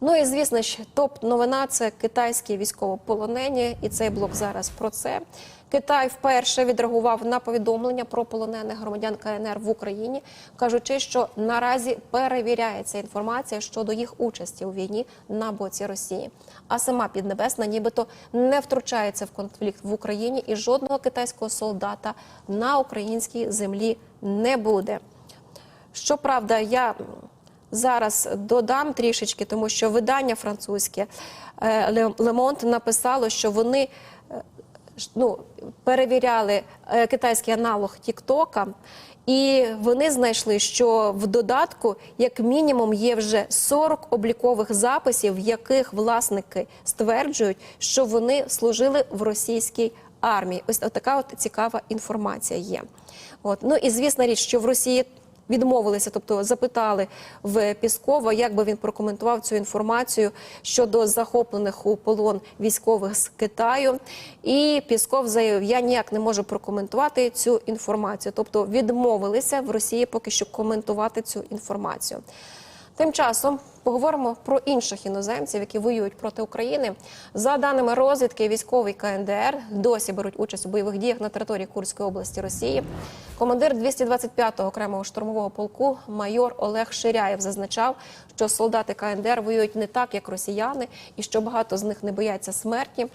Ну і звісно ж, топ новина це китайські військовополонені, і цей блок зараз про це. Китай вперше відреагував на повідомлення про полонених громадян КНР в Україні, кажучи, що наразі перевіряється інформація щодо їх участі у війні на боці Росії. А сама Піднебесна нібито не втручається в конфлікт в Україні, і жодного китайського солдата на українській землі не буде. Щоправда, я зараз додам трішечки, тому що видання французьке Лемонт написало, що вони е, ну, перевіряли е, китайський аналог Тіктока. І вони знайшли, що в додатку, як мінімум, є вже 40 облікових записів, в яких власники стверджують, що вони служили в російській армії. Ось така от цікава інформація є. От ну і звісна річ, що в Росії відмовилися, тобто запитали в Піскова, як би він прокоментував цю інформацію щодо захоплених у полон військових з Китаю. І Пісков заявив: я ніяк не можу прокоментувати цю інформацію. Тобто відмовилися в Росії поки що коментувати цю інформацію. Тим часом поговоримо про інших іноземців, які воюють проти України. За даними розвідки, військовий КНДР досі беруть участь у бойових діях на території Курської області Росії. Командир 225-го окремого штурмового полку майор Олег Ширяєв зазначав, що солдати КНДР воюють не так, як росіяни, і що багато з них не бояться смерті.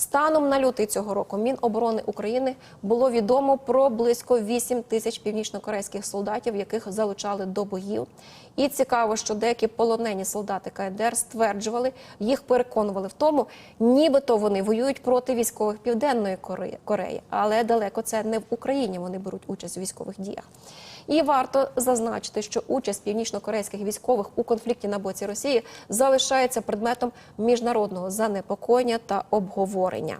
Станом на лютий цього року Міноборони України було відомо про близько 8 тисяч північнокорейських солдатів, яких залучали до боїв. І цікаво, що деякі полонені солдати КНДР стверджували, їх переконували в тому, нібито вони воюють проти військових Південної Кореї, але далеко це не в Україні. Вони беруть участь у військових діях. І варто зазначити, що участь північнокорейських військових у конфлікті на боці Росії залишається предметом міжнародного занепокоєння та обговорення.